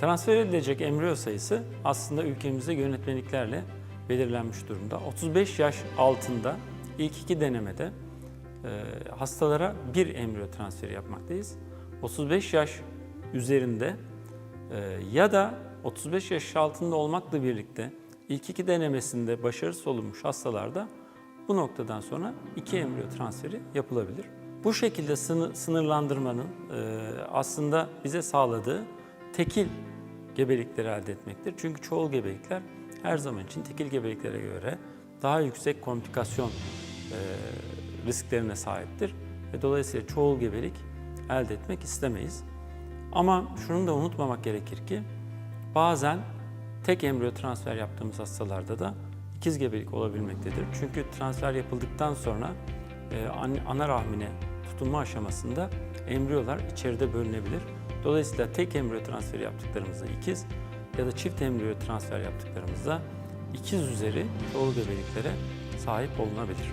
Transfer edilecek embriyo sayısı aslında ülkemizde yönetmeliklerle belirlenmiş durumda. 35 yaş altında ilk iki denemede e, hastalara bir embriyo transferi yapmaktayız. 35 yaş üzerinde e, ya da 35 yaş altında olmakla birlikte ilk iki denemesinde başarısız olunmuş hastalarda bu noktadan sonra iki embriyo transferi yapılabilir. Bu şekilde sını- sınırlandırmanın e, aslında bize sağladığı tekil gebelikleri elde etmektir. Çünkü çoğul gebelikler her zaman için tekil gebeliklere göre daha yüksek komplikasyon e, risklerine sahiptir. Ve dolayısıyla çoğul gebelik elde etmek istemeyiz. Ama şunu da unutmamak gerekir ki bazen tek embriyo transfer yaptığımız hastalarda da ikiz gebelik olabilmektedir. Çünkü transfer yapıldıktan sonra e, an- ana rahmine tutunma aşamasında embriyolar içeride bölünebilir. Dolayısıyla tek embriyo transferi yaptıklarımızda ikiz ya da çift embriyo transfer yaptıklarımızda ikiz üzeri çoğul gebeliklere sahip olunabilir.